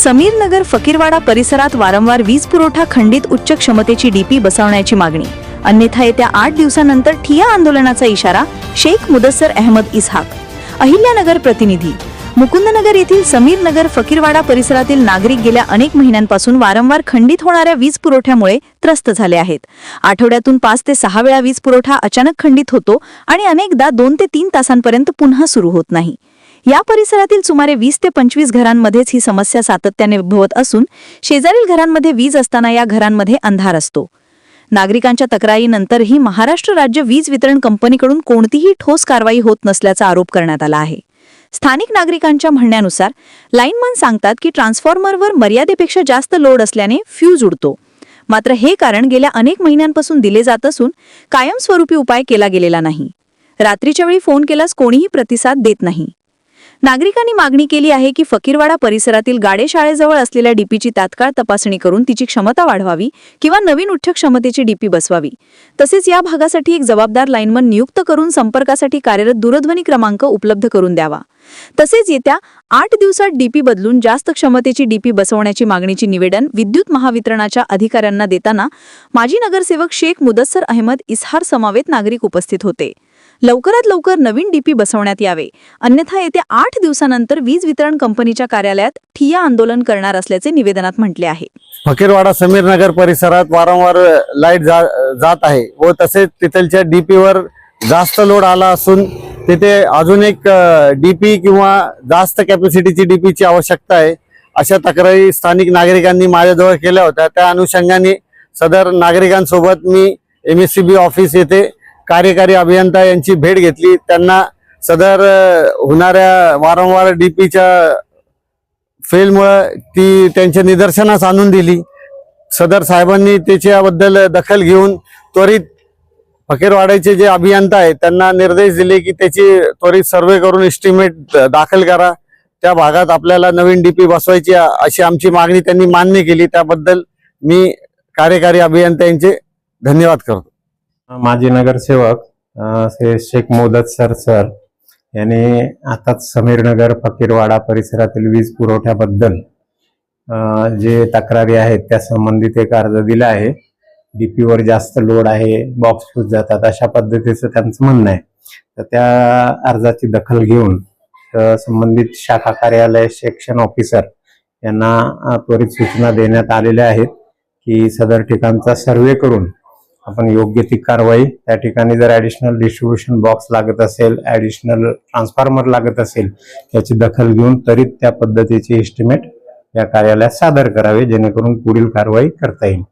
समीरनगर फकीरवाडा परिसरात वारंवार वीज पुरवठा खंडित उच्च क्षमतेची डीपी बसवण्याची मागणी. अन्यथा येत्या आठ दिवसानंतर ठिया आंदोलनाचा इशारा शेख मुदस्सर अहमद इसहाक. अहिल्यानगर प्रतिनिधी. मुकुंदनगर येथील समीरनगर फकीरवाडा परिसरातील नागरिक गेल्या अनेक महिन्यांपासून वारंवार खंडित होणाऱ्या वीज पुरवठ्यामुळे त्रस्त झाले आहेत. आठवड्यातून पाच ते सहा वेळा वीज पुरवठा अचानक खंडित होतो आणि अनेकदा दोन ते तीन तासांपर्यंत पुन्हा सुरू होत नाही. या परिसरातील सुमारे वीस ते पंचवीस घरांमध्येच ही समस्या सातत्याने उद्भवत असून शेजारील घरांमध्ये वीज असताना या घरांमध्ये अंधार असतो. नागरिकांच्या तक्रारीनंतरही महाराष्ट्र राज्य वीज वितरण कंपनीकडून कोणतीही ठोस कारवाई होत नसल्याचा आरोप करण्यात आला आहे. स्थानिक नागरिकांच्या म्हणण्यानुसार लाईनमन सांगतात की ट्रान्सफॉर्मरवर मर्यादेपेक्षा जास्त लोड असल्याने फ्यूज उडतो. मात्र हे कारण गेल्या अनेक महिन्यांपासून दिले जात असून कायमस्वरूपी उपाय केला गेलेला नाही. रात्रीच्या वेळी फोन केल्यास कोणीही प्रतिसाद देत नाही. नागरिकांनी मागणी केली आहे की फकीरवाडा परिसरातील गाडे शाळेजवळ असलेल्या डीपीची तात्काळ तपासणी करून तिची क्षमता वाढवावी किंवा नवीन उच्च क्षमतेची डीपी बसवावी. तसेच या भागासाठी एक जबाबदार लाईनमन नियुक्त करून संपर्कासाठी कार्यरत दूरध्वनी क्रमांक उपलब्ध करून द्यावा. तसेच येत्या आठ दिवसात डीपी बदलून जास्त क्षमतेची डीपी बसवण्याची मागणीची निवेदन विद्युत महावितरणाच्या अधिकाऱ्यांना देताना माजी नगरसेवक शेख मुदस्सर अहमद इस्हार समावेत नागरिक उपस्थित होते. लवकरात लवकर नवीन डीपी बसवण्यात यावे. अन्यथा येत्या आठ दिवसानंतर वीज वितरण कंपनीच्या कार्यालयात ठिया आंदोलन करणार असल्याचे निवेदनात म्हटले आहे. फकीरवाडा समीर नगर परिसरात वारंवार लाइट जा, जात आहे व तसेच तिथलच्या डीपीवर जास्त लोड आला असून तिथे अजून एक डीपी किंवा जास्त कॅपॅसिटीची डीपीची आवश्यकता आहे. अशा तक्रारी स्थानिक नागरिकांनी माझ्याजवळ केल्या होत्या. त्या अनुषंगाने सदर नागरिकांसोबत मी M S C B office येथे कार्यकारी अभियंता यांची भेट घेतली. त्यांना सदर होणाऱ्या वारंवार डीपीच्या फेलमुळं ती त्यांच्या निदर्शनास आणून दिली. सदर साहेबांनी त्याच्याबद्दल दखल घेऊन त्वरित फकीरवाड्याचे जे अभियंता आहेत त्यांना निर्देश दिले की त्याची त्वरित सर्वे करून एस्टिमेट दाखल करा. त्या भागात आपल्याला नवीन डीपी बसवायची अशी आमची मागणी त्यांनी मान्य केली. त्याबद्दल मी कार्यकारी अभियंत्यांचे धन्यवाद करतो. माजी नगरसेवक श्री शेख मोदत सर सर यांनी आताच समीरनगर फकीरवाडा परिसरातील वीज पुरवठ्याबद्दल जे तक्रारी आहेत त्या संबंधित एक अर्ज दिला आहे. डीपीवर जास्त लोड आहे बॉक्स फ्यूज जातात अशा पद्धतीचं त्यांचं म्हणणं आहे. तर त्या अर्जाची दखल घेऊन संबंधित शाखा कार्यालय सेक्शन ऑफिसर यांना त्वरित सूचना देण्यात आलेल्या आहेत की सदर ठिकाणचा सर्वे करून आपण योग्य ती कारवाई त्या ठिकाणी जर ॲडिशनल डिस्ट्रीब्युशन बॉक्स लागत असेल ॲडिशनल ट्रान्सफॉर्मर लागत असेल याची दखल घेऊन त्वरित त्या पद्धतीचे एस्टिमेट या कार्यालयात सादर करावे जेणेकरून पुढील कारवाई करता येईल.